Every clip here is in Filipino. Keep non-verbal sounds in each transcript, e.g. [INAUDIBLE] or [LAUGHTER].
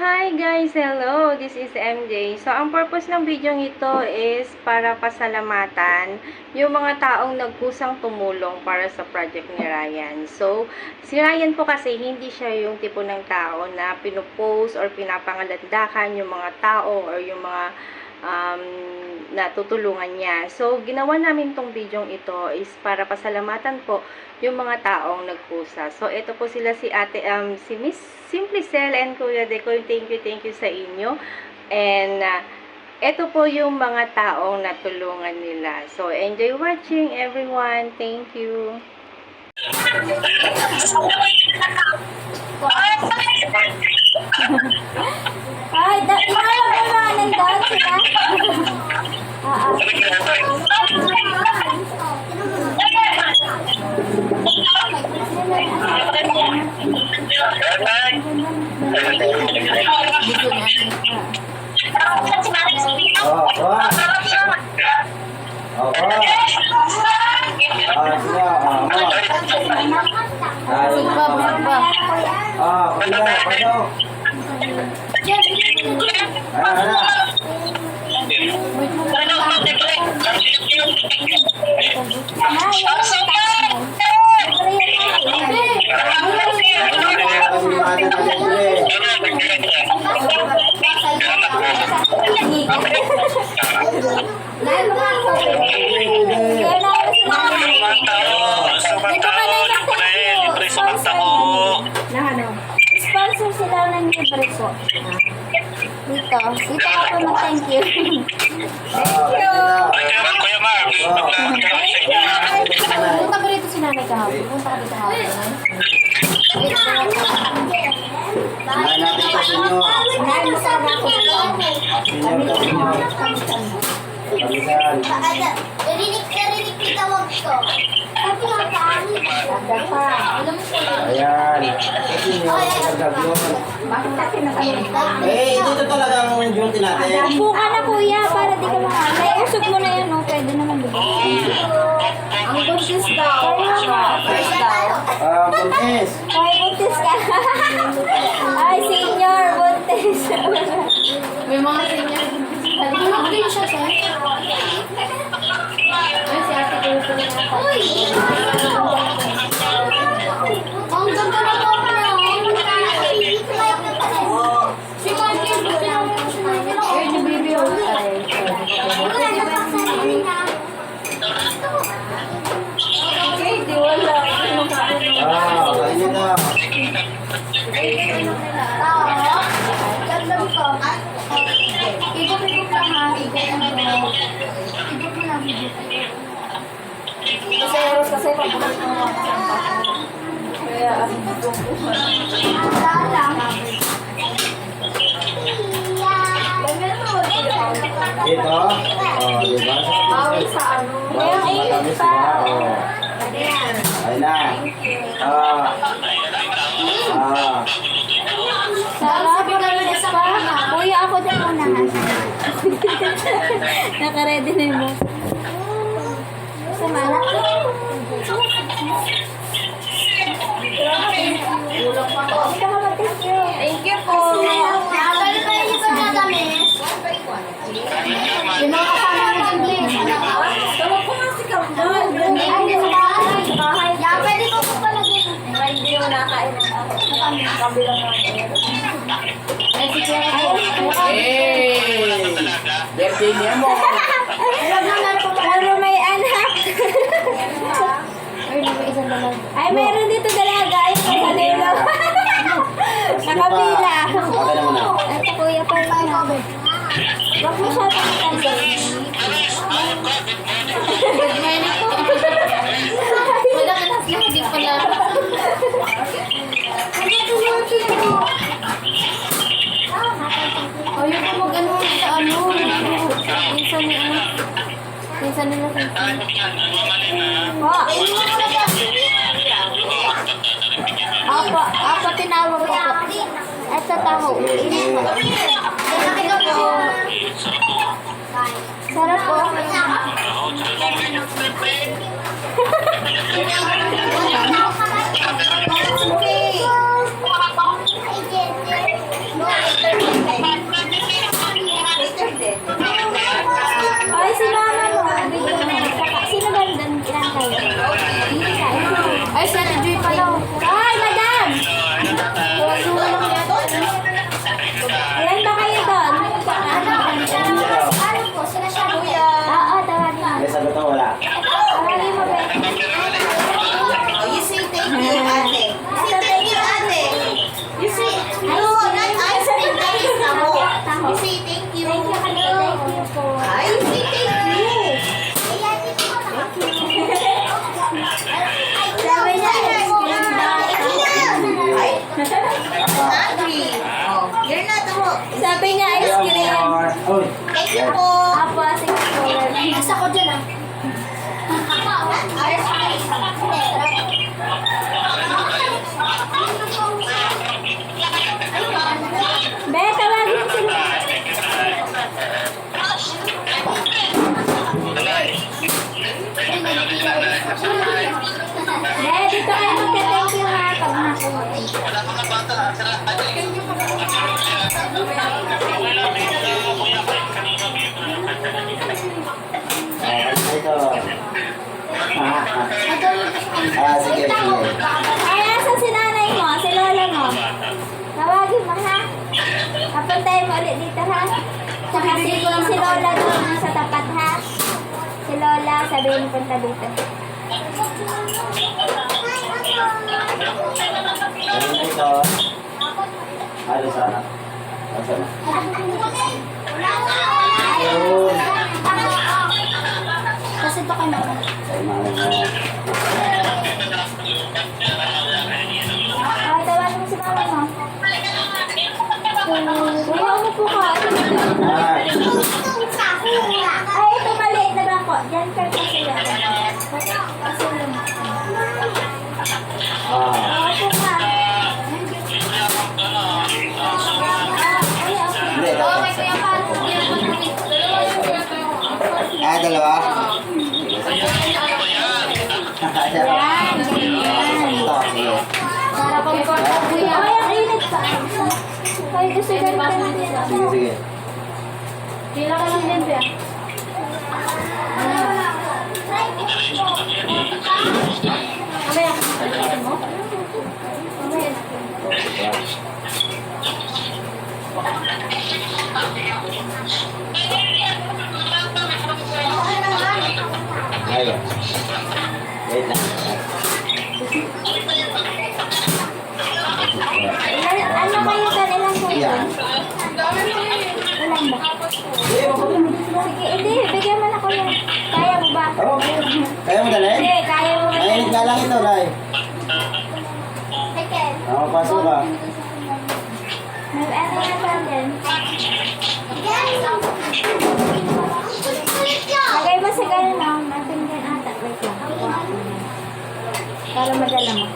hi guys! Hello! This is MJ. So, ang purpose ng video ito is para pasalamatan yung mga taong nagkusang tumulong para sa project ni Ryan. So, si Ryan po kasi hindi siya yung tipo ng tao na pinupost or pinapangalandakan yung mga tao or yung mga um, natutulungan niya. So, ginawa namin tong video ito is para pasalamatan po yung mga taong nagkusa. So, ito po sila si ate, um, si Miss Simply Cell and Kuya Decoy. Thank you, thank you sa inyo. And, uh, ito po yung mga taong natulungan nila. So, enjoy watching everyone. Thank you. Ay, da inalap mo mga nandun sila. [LAUGHS] Ah, Ano, ano? Ano yung mga natin, eh? Kaya na ako sila. Dito ka na sa thank you. Sponsor. Sponsor sila ng libre po. Dito. Dito ako mag-thank you. Ah, Punta ko rito si nanay kahapon. Punta ka dito kahapon. Sinahan natin ito sa inyo. Nanay, masarap ako. Senior ka, senior. Kamisan. Narinig, narinig yung tawag ko. Sabi nga paano? Ada pa. Alam mo siya. Ayan. Senior, nagagawin. Bakit kasi nakalimutan? Eh, dito talagang duty natin. Upo ka na kuya para di ka makalay. Usog mo na yan, no? Pwede naman bigyan. Ang buntis daw. Kaya nga. First daw. Ah, buntis. Ay, buntis ka. [LAUGHS] Ay, senior, buntis. May mga senior. Halika din siya, sir. 哎语。Dito. Oh, di ba? Bawal sa ano. Bawal sa matamis pa. ba? Oh. Ayun na. Ah. Ah. Sarap, pag-alis pa. Kuya, ako din muna. [LAUGHS] Naka-ready na yung boss. Na. Thank you po. Nakabalik pa yung iba na kami. Yung mga kasama dyan, please. Tawag ko nga si Kamdal. Ay, sa bahay. Bahay. Yeah, pwede ko po pala din. Hindi mo nakain ng kabilang natin. Ay, si Kuya Birthday niya mo. Pero may anak. Ay, may isang dalaga. Ay, meron dito dalaga. Ay, may kanila. Nakapila. Na muna. Ito, kuya pa na. Huwag mo siya pangitanda. Good morning po. Wala ka na hindi pala. O, yung po mag-ano sa ano. Minsan ni ano. Minsan nila sa Po. Apa, apa tinawag ko. At sa taho. Sarap po. Okay. Dito kayo magka-thank you ha pag nakuha. Ah, ito. Ah, ah. Ah, sige, sige. Ay, asan si nanay mo? Si lola mo? Tawagin mo ha? Papuntayin mo dito ha? Tsaka si, si lola doon sa tapat ha? Si lola, sabihin punta dito. Ano ito? Ano sana? Asa na? Ayun. Kasi ito ka na. Ay, mahal mo. Ay, tawagin mo si mama mo. Kuya, ano po ka? Ah, Sige, sige. Pila ka lang din, Bea. Nakapasok ka. Lagay mo sa gano'n na, natin din ata. Wait lang. Para madala mo.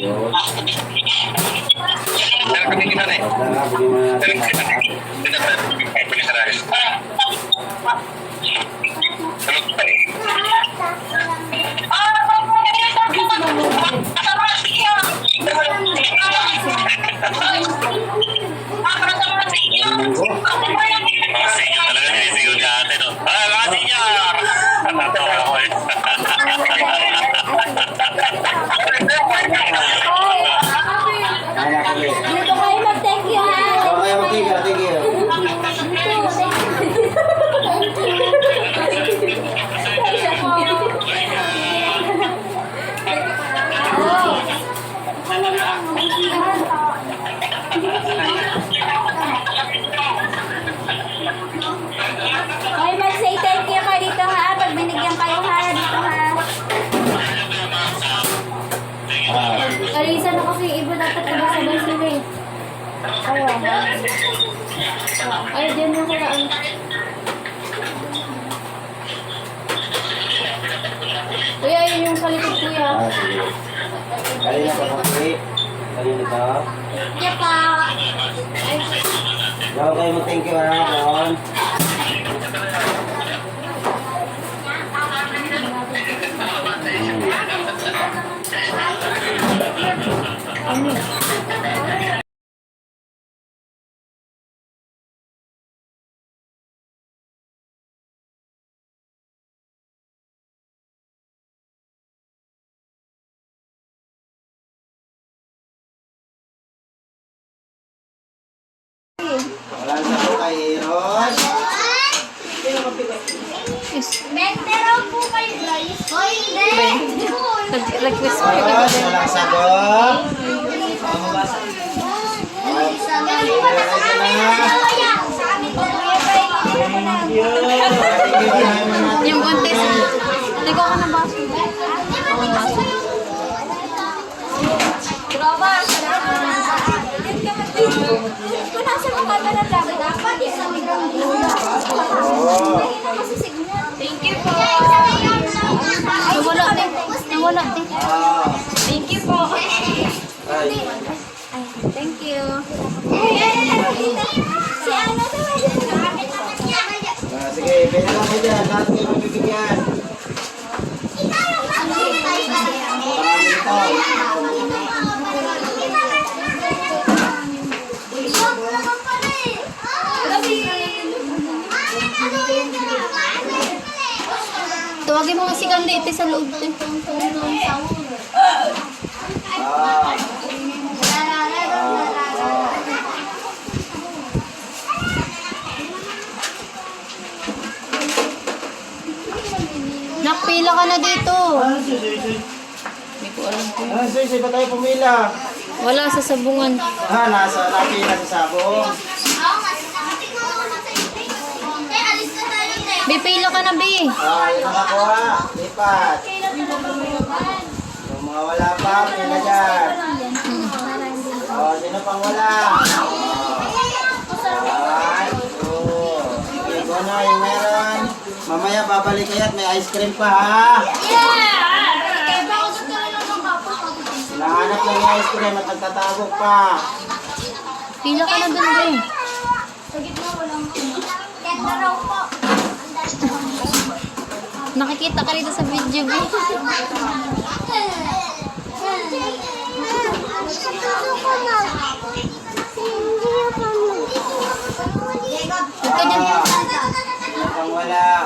Yun. Meron Eu não sei. Ay, mag-say thank you ka dito ha. Pag binigyan kayo ha, dito ha. Ah, Kalisa na kasi iba dapat sabay-sabay sila eh. Ayaw. Ay, dyan na sila. ang- Kuya, yun yung palikod kuya. ah, sige. Kanina pa kape. Kanina ito. Kaya pa. Daw kayo mag-thank you, ha, Ron. Na po kay Ron. Mente raw po kayo guys. Hoy. Nag-request Ron, walang sagot. Thank you. Yung buntis. Hindi ko wala siyang kamera dapat. Dapat isang gram. Nga si Gandhi ito sa loob din. Ah. Nakpila ka na dito. Ah, si, si, si. Ah, si, si, ba't tayo pumila? Wala sa sabungan. Ah, nasa, napila sa sabong. Bipila ka na, Bi. Yun ang nakuha. Lipat. Yung mga wala pa, pila dyan. Oh, sino pang wala? Ay, oh. Sige, go na yung meron. Mamaya babalik kayo at may ice cream pa ha. Nahanap lang yung ice cream at nagtatago pa. Pila ka na dun, Bi. Nakikita ka rito sa video, Bi. Huwag ka dyan. Wala?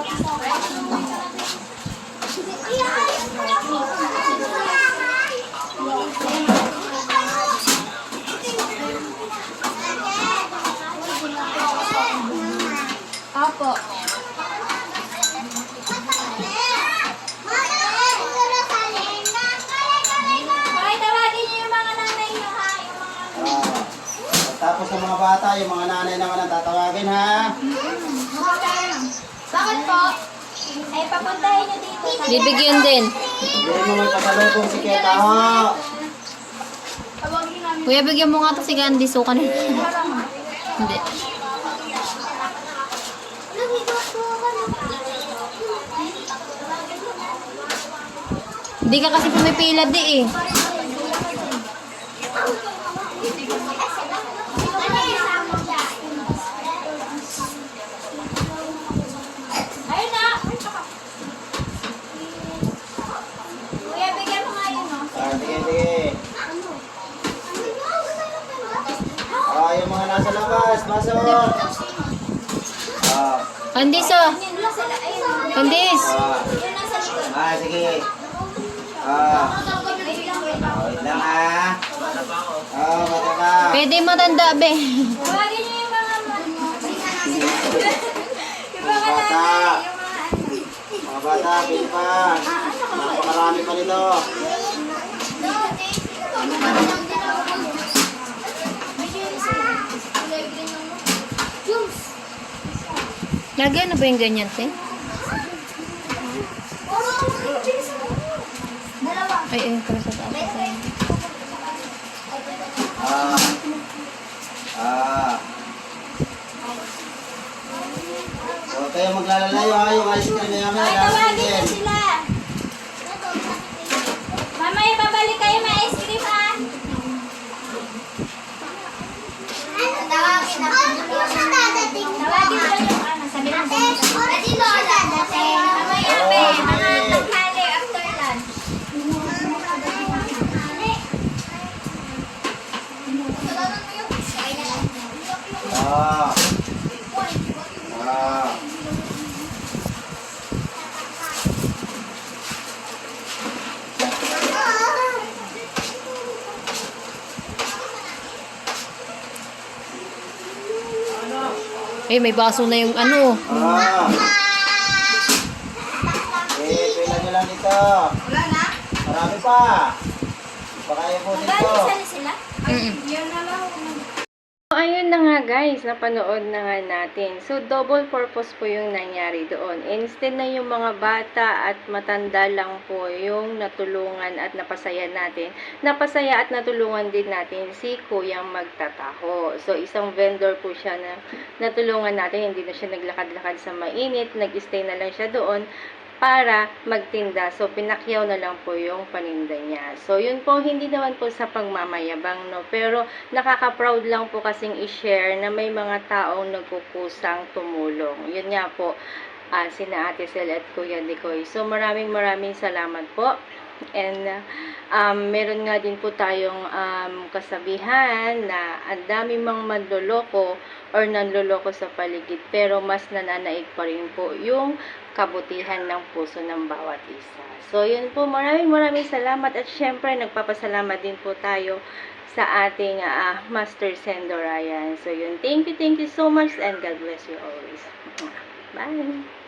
Apo. Okay, tawagin niyo yung mga nanay niyo ha. Yung mga Tapos sa mga bata, yung mga nanay naman ang tatawagin ha. Bakit po? Ay, papuntahin niyo dito. sa- Bibigyan din. Hindi mo may pasalubong si Keta ho. Kuya, bigyan mo nga to si Gandhi. Suka na. Hindi. Hindi ka kasi pumipila di eh. Nasa labas, pasok. Ah, Candice oh. Candice. ah, ah, sige. Oh, wait lang. Ah, ka. Pwede matanda be. Tawagin niyo yung mga... Bata. mga bata, pili pa. Napakarami pa nito. Lagyan na ba yung ganyan, te? Ay, ay, para sa taas. Ah. Ah. Huwag kayo maglalalayo ha, yung ice cream na yaman. Ay, tawagin weekend. sila. Mamaya babalik kayo, may ice cream ah. Tawagin na. Tawagin mo yung Ah. Ah. Eh, may baso na yung ano. Ah. Eh, pila nyo lang dito. Wala na? Marami pa. Pakain po dito. Magkano sila? Mm -mm. Yan na lang ayun na nga guys, napanood na nga natin. So, double purpose po yung nangyari doon. Instead na yung mga bata at matanda lang po yung natulungan at napasaya natin, napasaya at natulungan din natin si Kuyang Magtataho. So, isang vendor po siya na natulungan natin, hindi na siya naglakad-lakad sa mainit, nag-stay na lang siya doon para magtinda. So, pinakyaw na lang po yung paninda niya. So, yun po, hindi naman po sa pagmamayabang, no? Pero, nakaka-proud lang po kasing i-share na may mga taong nagkukusang tumulong. Yun nga po, ah, sina Ate Sel at Kuya Decoy. So, maraming maraming salamat po. And, uh, um, meron nga din po tayong um, kasabihan na ang dami mang manloloko or nanloloko sa paligid pero mas nananaig pa rin po yung kabutihan ng puso ng bawat isa. So, yun po. Maraming maraming salamat at syempre nagpapasalamat din po tayo sa ating ah, Master Sendo Ryan. So, yun. Thank you, thank you so much and God bless you always. [LAUGHS] Bye!